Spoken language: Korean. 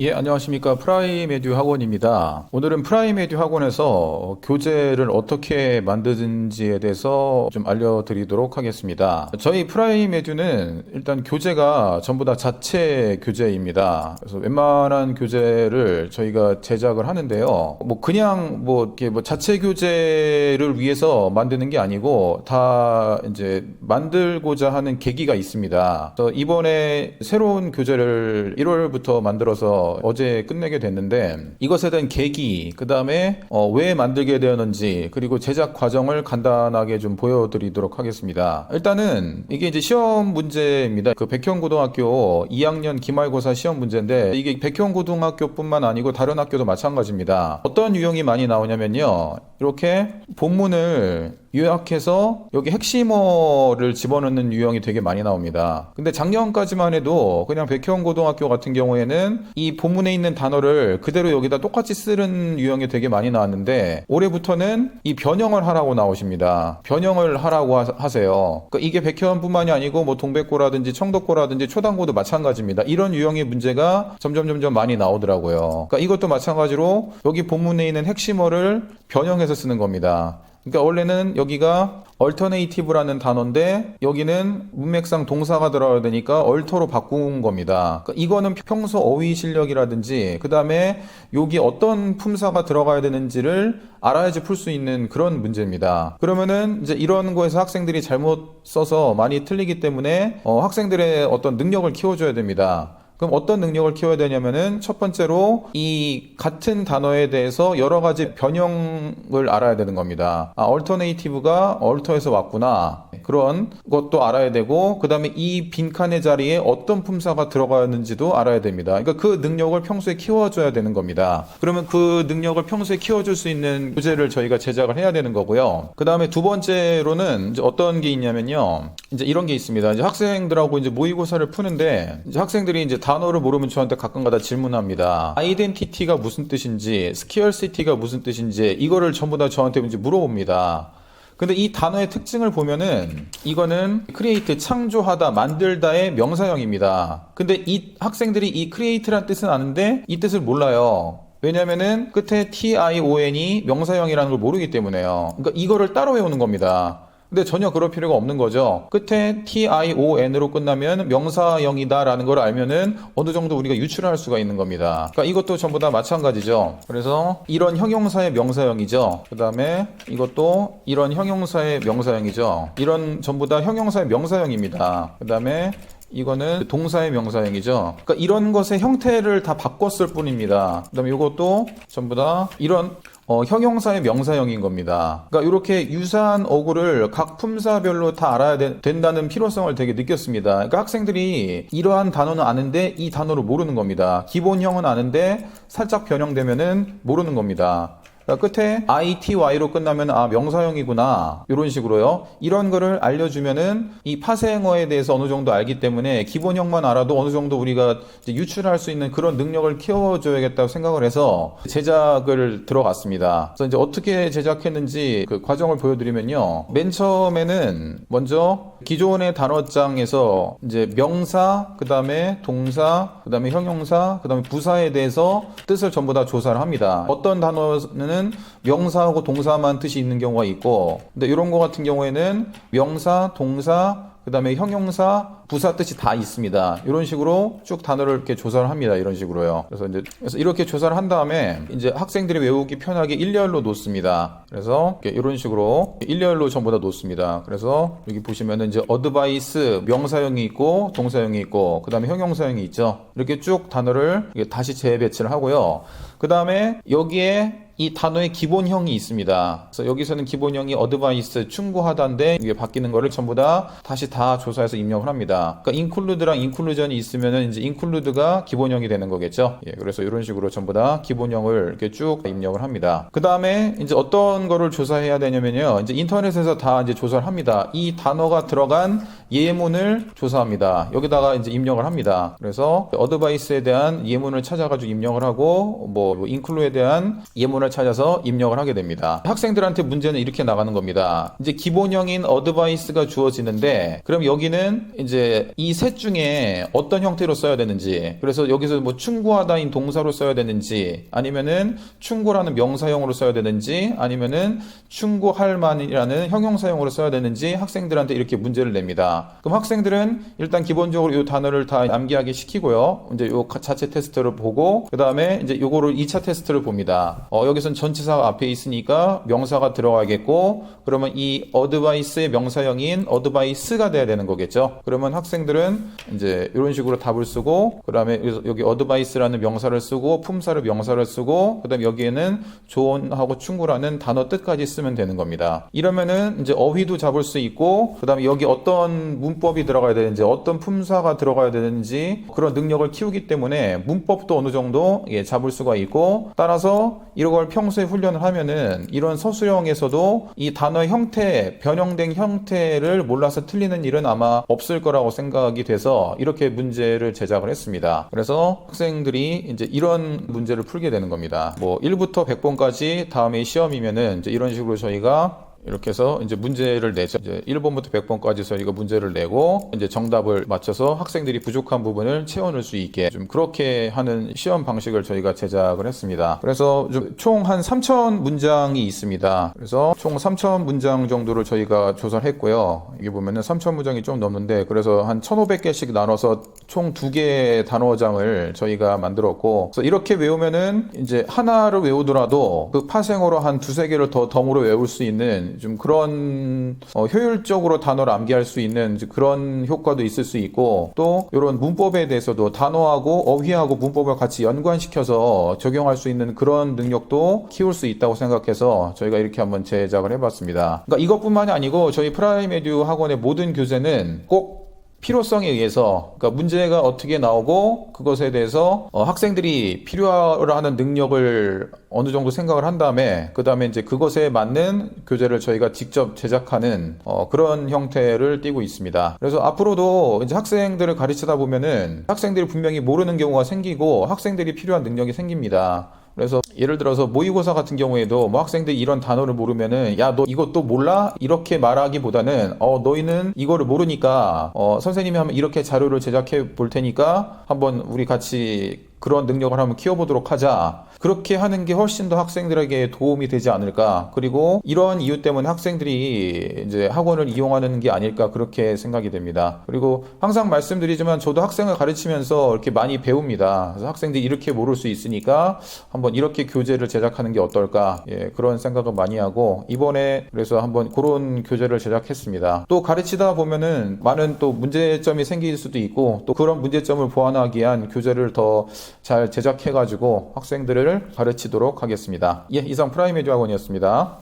예, 안녕하십니까. 프라이메듀 학원입니다. 오늘은 프라이메듀 학원에서 교재를 어떻게 만드는지에 대해서 좀 알려드리도록 하겠습니다. 저희 프라이메듀는 일단 교재가 전부 다 자체 교재입니다. 그래서 웬만한 교재를 저희가 제작을 하는데요. 뭐 그냥 뭐 이렇게 뭐 자체 교재를 위해서 만드는 게 아니고 다 이제 만들고자 하는 계기가 있습니다. 이번에 새로운 교재를 1월부터 만들어서 어제 끝내게 됐는데 이것에 대한 계기, 그 다음에 왜 만들게 되었는지 그리고 제작 과정을 간단하게 좀 보여드리도록 하겠습니다. 일단은 이게 이제 시험 문제입니다. 그 백현고등학교 2학년 기말고사 시험 문제인데 이게 백현고등학교뿐만 아니고 다른 학교도 마찬가지입니다. 어떤 유형이 많이 나오냐면요. 이렇게 본문을 요약해서 여기 핵심어를 집어넣는 유형이 되게 많이 나옵니다. 근데 작년까지만 해도 그냥 백현 고등학교 같은 경우에는 이 본문에 있는 단어를 그대로 여기다 똑같이 쓰는 유형이 되게 많이 나왔는데 올해부터는 이 변형을 하라고 나오십니다. 변형을 하라고 하- 하세요. 그러니까 이게 백현뿐만이 아니고 뭐 동백고라든지 청덕고라든지 초당고도 마찬가지입니다. 이런 유형의 문제가 점점 점점 많이 나오더라고요. 그러니까 이것도 마찬가지로 여기 본문에 있는 핵심어를 변형해서 쓰는 겁니다. 그러니까 원래는 여기가 alternative라는 단어인데 여기는 문맥상 동사가 들어가야 되니까 얼터로 바꾼 겁니다. 그러니까 이거는 평소 어휘 실력이라든지 그 다음에 여기 어떤 품사가 들어가야 되는지를 알아야지 풀 수 있는 그런 문제입니다. 그러면은 이제 이런 거에서 학생들이 잘못 써서 많이 틀리기 때문에 어, 학생들의 어떤 능력을 키워줘야 됩니다. 그럼 어떤 능력을 키워야 되냐면은 첫 번째로 이 같은 단어에 대해서 여러 가지 변형을 알아야 되는 겁니다. 아, alternative가 alter에서 왔구나. 그런 것도 알아야 되고 그 다음에 이 빈칸의 자리에 어떤 품사가 들어가는지도 알아야 됩니다. 그러니까 그 능력을 평소에 키워줘야 되는 겁니다. 그러면 그 능력을 평소에 키워줄 수 있는 교재를 저희가 제작을 해야 되는 거고요. 그 다음에 두 번째로는 이제 어떤 게 있냐면요. 이제 이런 게 있습니다. 이제 학생들하고 이제 모의고사를 푸는데 이제 학생들이 이제 단어를 모르면 저한테 가끔가다 질문합니다. 아이덴티티가 무슨 뜻인지, 스키얼시티가 무슨 뜻인지 이거를 전부 다 저한테 이제 물어봅니다. 근데 이 단어의 특징을 보면은 이거는 크리에이트 창조하다 만들다의 명사형입니다. 근데 이 학생들이 이 크리에이트란 뜻은 아는데 이 뜻을 몰라요. 왜냐면은 끝에 TION이 명사형이라는 걸 모르기 때문에요. 그러니까 이거를 따로 외우는 겁니다. 근데 전혀 그럴 필요가 없는 거죠. 끝에 TION으로 끝나면 명사형이다라는 걸 알면은 어느 정도 우리가 유출할 수가 있는 겁니다. 그러니까 이것도 전부 다 마찬가지죠. 그래서 이런 형용사의 명사형이죠. 그 다음에 이것도 이런 형용사의 명사형이죠. 이런 전부 다 형용사의 명사형입니다. 그 다음에 이거는 동사의 명사형이죠. 그러니까 이런 것의 형태를 다 바꿨을 뿐입니다. 그다음에 이것도 전부 다 이런 어, 형용사의 명사형인 겁니다. 그러니까 이렇게 유사한 어구를 각 품사별로 다 알아야 되- 된다는 필요성을 되게 느꼈습니다. 그러니까 학생들이 이러한 단어는 아는데 이 단어를 모르는 겁니다. 기본형은 아는데 살짝 변형되면은 모르는 겁니다. 끝에 ITY로 끝나면 아 명사형이구나 이런 식으로요. 이런 거를 알려주면은 이 파생어에 대해서 어느 정도 알기 때문에 기본형만 알아도 어느 정도 우리가 유출할 수 있는 그런 능력을 키워줘야겠다고 생각을 해서 제작을 들어갔습니다. 그래서 이제 어떻게 제작했는지 그 과정을 보여드리면요. 맨 처음에는 먼저 기존의 단어장에서 이제 명사, 그 다음에 동사, 그 다음에 형용사, 그 다음에 부사에 대해서 뜻을 전부 다 조사를 합니다. 어떤 단어는 명사하고 동사만 뜻이 있는 경우가 있고, 근데 이런 거 같은 경우에는 명사, 동사, 그 다음에 형용사, 부사 뜻이 다 있습니다. 이런 식으로 쭉 단어를 이렇게 조사를 합니다. 이런 식으로요. 그래서 이제 그래서 이렇게 조사를 한 다음에 이제 학생들이 외우기 편하게 일렬로 놓습니다. 그래서 이렇게 이런 식으로 일렬로 전부 다 놓습니다. 그래서 여기 보시면은 이제 어드바이스 명사형이 있고 동사형이 있고 그 다음에 형용사형이 있죠. 이렇게 쭉 단어를 다시 재배치를 하고요. 그 다음에 여기에 이 단어의 기본형이 있습니다. 그래서 여기서는 기본형이 어드바이스 충고하다인데 이게 바뀌는 거를 전부 다 다시 다 조사해서 입력을 합니다. 그러니까 include랑 inclusion이 있으면은 이제 include가 기본형이 되는 거겠죠. 예, 그래서 이런 식으로 전부 다 기본형을 이렇게 쭉 입력을 합니다. 그 다음에 이제 어떤 거를 조사해야 되냐면요. 이제 인터넷에서 다 이제 조사를 합니다. 이 단어가 들어간 예문을 조사합니다. 여기다가 이제 입력을 합니다. 그래서 어드바이스에 대한 예문을 찾아가지고 입력을 하고 뭐 include에 대한 예문을 부분을 찾아서 입력을 하게 됩니다. 학생들한테 문제는 이렇게 나가는 겁니다. 이제 기본형인 어드바이스가 주어지는데 그럼 여기는 이제 이 셋 중에 어떤 형태로 써야 되는지 그래서 여기서 뭐 충고하다인 동사로 써야 되는지 아니면은 충고라는 명사형으로 써야 되는지 아니면은 충고할 만이라는 형용사형으로 써야 되는지 학생들한테 이렇게 문제를 냅니다. 그럼 학생들은 일단 기본적으로 이 단어를 다 암기하게 시키고요. 이제 요 자체 테스트를 보고 그 다음에 이제 요거를 2차 테스트를 봅니다. 어, 여기선 전치사가 앞에 있으니까 명사가 들어가겠고 그러면 이 어드바이스의 명사형인 어드바이스가 돼야 되는 거겠죠. 그러면 학생들은 이제 이런 식으로 답을 쓰고 그 다음에 여기 어드바이스라는 명사를 쓰고 품사를 명사를 쓰고 그 다음에 여기에는 조언하고 충고라는 단어 뜻까지 쓰면 되는 겁니다. 이러면은 이제 어휘도 잡을 수 있고 그 다음에 여기 어떤 문법이 들어가야 되는지 어떤 품사가 들어가야 되는지 그런 능력을 키우기 때문에 문법도 어느 정도 예, 잡을 수가 있고 따라서 이런 걸 평소에 훈련을 하면은 이런 서술형에서도 이 단어 형태 변형된 형태를 몰라서 틀리는 일은 아마 없을 거라고 생각이 돼서 이렇게 문제를 제작을 했습니다. 그래서 학생들이 이제 이런 문제를 풀게 되는 겁니다. 뭐 1부터 100번까지 다음에 시험이면은 이제 이런 식으로 저희가 이렇게 해서 이제 문제를 내죠. 이제 1번부터 100번까지 저희가 문제를 내고 이제 정답을 맞춰서 학생들이 부족한 부분을 채워넣을 수 있게 좀 그렇게 하는 시험 방식을 저희가 제작을 했습니다. 그래서 총 한 3천 문장이 있습니다. 그래서 총 3천 문장 정도를 저희가 조사를 했고요. 이게 보면은 3천 문장이 좀 넘는데 그래서 한 1,500개씩 나눠서 총 두 개의 단어장을 저희가 만들었고 그래서 이렇게 외우면은 이제 하나를 외우더라도 그 파생어로 한 두세 개를 더 덤으로 외울 수 있는 좀 그런 어, 효율적으로 단어를 암기할 수 있는 그런 효과도 있을 수 있고 또 이런 문법에 대해서도 단어하고 어휘하고 문법을 같이 연관시켜서 적용할 수 있는 그런 능력도 키울 수 있다고 생각해서 저희가 이렇게 한번 제작을 해봤습니다. 그러니까 이것뿐만이 아니고 저희 프라이메듀 학원의 모든 교재는 꼭 필요성에 의해서 그러니까 문제가 어떻게 나오고 그것에 대해서 어, 학생들이 필요하는 능력을 어느 정도 생각을 한 다음에 그 다음에 이제 그것에 맞는 교재를 저희가 직접 제작하는 어, 그런 형태를 띠고 있습니다. 그래서 앞으로도 이제 학생들을 가르치다 보면은 학생들이 분명히 모르는 경우가 생기고 학생들이 필요한 능력이 생깁니다. 그래서 예를 들어서 모의고사 같은 경우에도 뭐 학생들이 이런 단어를 모르면은 야 너 이것도 몰라 이렇게 말하기보다는 어 너희는 이거를 모르니까 어 선생님이 한번 이렇게 자료를 제작해 볼 테니까 한번 우리 같이 그런 능력을 한번 키워보도록 하자. 그렇게 하는 게 훨씬 더 학생들에게 도움이 되지 않을까. 그리고 이런 이유 때문에 학생들이 이제 학원을 이용하는 게 아닐까 그렇게 생각이 됩니다. 그리고 항상 말씀드리지만 저도 학생을 가르치면서 이렇게 많이 배웁니다. 그래서 학생들이 이렇게 모를 수 있으니까 한번 이렇게 교재를 제작하는 게 어떨까. 예, 그런 생각을 많이 하고 이번에 그래서 한번 그런 교재를 제작했습니다. 또 가르치다 보면은 많은 또 문제점이 생길 수도 있고 또 그런 문제점을 보완하기 위한 교재를 더 잘 제작해가지고 학생들을 가르치도록 하겠습니다. 예, 이상 프라이메디 학원이었습니다.